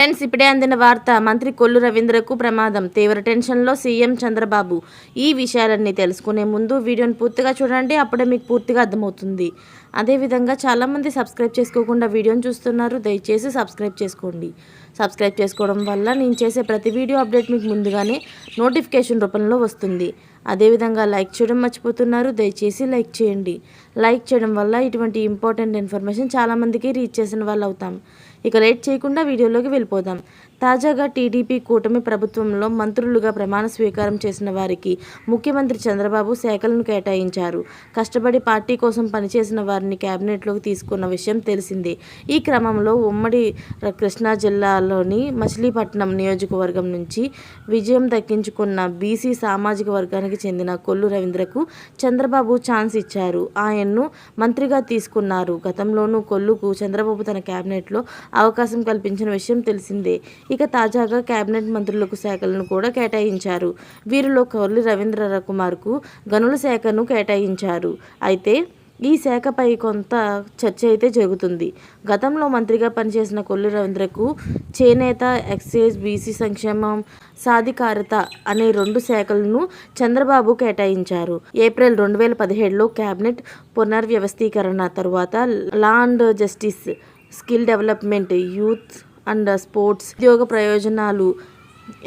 Friends ఇప్పుడే అందిన వార్త మంత్రి కొల్లు రవీంద్రకు ప్రమాదం. తీవ్ర టెన్షన్లో సీఎం చంద్రబాబు. ఈ విషయాలన్నీ తెలుసుకునే ముందు వీడియోని పూర్తిగా చూడండి అప్పుడే మీకు పూర్తిగా అర్థమవుతుంది. అదేవిధంగా చాలామంది సబ్స్క్రైబ్ చేసుకోకుండా వీడియోని చూస్తున్నారు దయచేసి సబ్స్క్రైబ్ చేసుకోండి. సబ్స్క్రైబ్ చేసుకోవడం వల్ల నేను చేసే ప్రతి వీడియో అప్డేట్ మీకు ముందుగానే నోటిఫికేషన్ రూపంలో వస్తుంది. అదేవిధంగా లైక్ చేయడం మర్చిపోతున్నారు. దయచేసి లైక్ చేయండి. లైక్ చేయడం వల్ల ఇటువంటి ఇంపార్టెంట్ ఇన్ఫర్మేషన్ చాలామందికి రీచ్ చేసిన వాళ్ళు అవుతాం. ఇక లేట్ చేయకుండా వీడియోలోకి వెళ్ళిపోదాం. తాజాగా టీడీపీ కూటమి ప్రభుత్వంలో మంత్రులుగా ప్రమాణ స్వీకారం చేసిన వారికి ముఖ్యమంత్రి చంద్రబాబు శాఖలను కేటాయించారు. కష్టపడి పార్టీ కోసం పనిచేసిన వారిని కేబినెట్లోకి తీసుకున్న విషయం తెలిసిందే. ఈ క్రమంలో ఉమ్మడి కృష్ణా జిల్లాలోని మచిలీపట్నం నియోజకవర్గం నుంచి విజయం దక్కించుకున్న బీసీ సామాజిక వర్గానికి చెందిన కొల్లు రవీంద్రకు చంద్రబాబు ఛాన్స్ ఇచ్చారు. ఆయన్ను మంత్రిగా తీసుకున్నారు. గతంలోనూ కొల్లుకు చంద్రబాబు తన కేబినెట్లో అవకాశం కల్పించిన విషయం తెలిసిందే. ఇక తాజాగా కేబినెట్ మంత్రులకు శాఖలను కూడా కేటాయించారు. వీరిలో కొల్లు రవీంద్ర కుమార్కు గనుల శాఖను కేటాయించారు. అయితే ఈ శాఖపై కొంత చర్చ అయితే జరుగుతుంది. గతంలో మంత్రిగా పనిచేసిన కొల్లు రవీంద్రకు చేనేత ఎక్సైజ్ బీసీ సంక్షేమం సాధికారత అనే రెండు శాఖలను చంద్రబాబు కేటాయించారు. ఏప్రిల్ రెండు వేల పదిహేడులో కేబినెట్ పునర్వ్యవస్థీకరణ తరువాత law and justice skill development youth and sports ఉద్యోగ ప్రయోజనాలు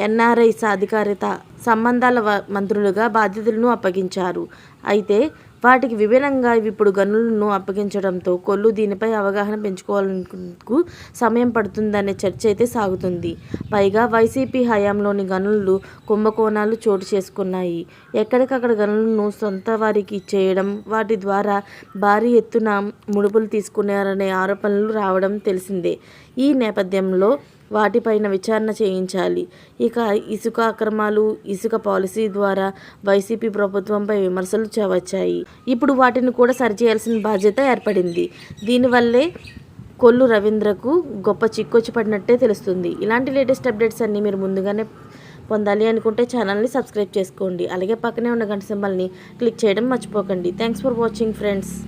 ఎన్ఆర్ఐ సాధికారిత సంబంధాల మంత్రులుగా బాధ్యతలను అప్పగించారు. అయితే వాటికి విభిన్నంగా ఇప్పుడు గనులను అప్పగించడంతో కొల్లు దీనిపై అవగాహన పెంచుకోవాలకు సమయం పడుతుందనే చర్చ అయితే సాగుతుంది. పైగా వైసీపీ హయాంలోని గనులు కుంభకోణాలు చోటు చేసుకున్నాయి. ఎక్కడికక్కడ గనులను సొంత వారికి చేయడం వాటి ద్వారా భారీ ఎత్తున ముడుపులు తీసుకున్నారనే ఆరోపణలు రావడం తెలిసిందే. ఈ నేపథ్యంలో వాటిపైన విచారణ చేయించాలి. ఇక ఇసుక అక్రమాలు ఇసుక పాలసీ ద్వారా వైసీపీ ప్రభుత్వంపై విమర్శలు చ- వచ్చాయి. ఇప్పుడు వాటిని కూడా సరిచేయాల్సిన బాధ్యత ఏర్పడింది. దీనివల్లే కొల్లు రవీంద్రకు గొప్ప చిక్కొచ్చి పడినట్టే తెలుస్తుంది. ఇలాంటి లేటెస్ట్ అప్డేట్స్ అన్నీ మీరు ముందుగానే పొందాలి అనుకుంటే ఛానల్ని సబ్స్క్రైబ్ చేసుకోండి. అలాగే పక్కనే ఉన్న గంట సింబల్ని క్లిక్ చేయడం మర్చిపోకండి. Thanks for watching friends.